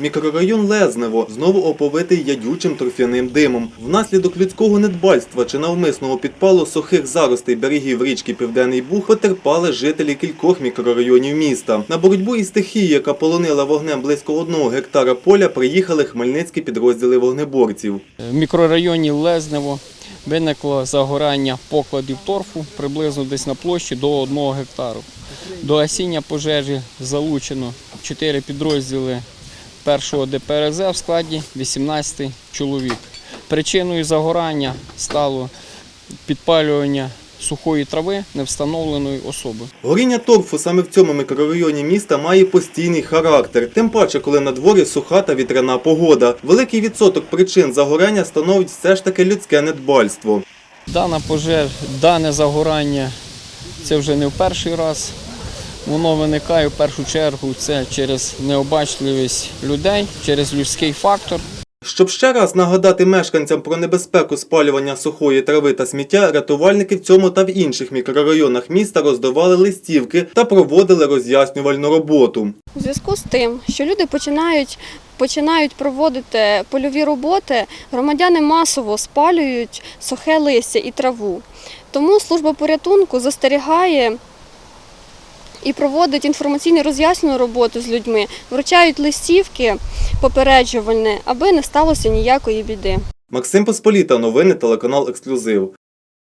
Мікрорайон Лезнево знову оповитий ядючим торфяним димом. Внаслідок людського недбальства чи навмисного підпалу сухих заростей берегів річки Південний Буг потерпали жителі кількох мікрорайонів міста. На боротьбу із стихією, яка полонила вогнем близько одного гектара поля, приїхали хмельницькі підрозділи вогнеборців. В мікрорайоні Лезнево виникло загорання покладів торфу приблизно десь на площі до 1 гектару. До гасіння пожежі залучено 4 підрозділи першого ДПРЗ в складі 18 чоловік. Причиною загорання стало підпалювання сухої трави невстановленої особи. Горіння торфу саме в цьому мікрорайоні міста має постійний характер, тим паче, коли на дворі суха та вітряна погода. Великий відсоток причин загорання становить все ж таки людське недбальство. Дана пожеж, дане загорання це вже не в перший раз. Воно виникає в першу чергу це через необачливість людей, через людський фактор. Щоб ще раз нагадати мешканцям про небезпеку спалювання сухої трави та сміття, рятувальники в цьому та в інших мікрорайонах міста роздавали листівки та проводили роз'яснювальну роботу. У зв'язку з тим, що люди починають, починають проводити польові роботи, громадяни масово спалюють сухе листя і траву. Тому служба порятунку застерігає і проводить інформаційно роз'яснену роботу з людьми, вручають листівки попереджувальні, аби не сталося ніякої біди. Максим Посполіта, новини телеканал Ексклюзив.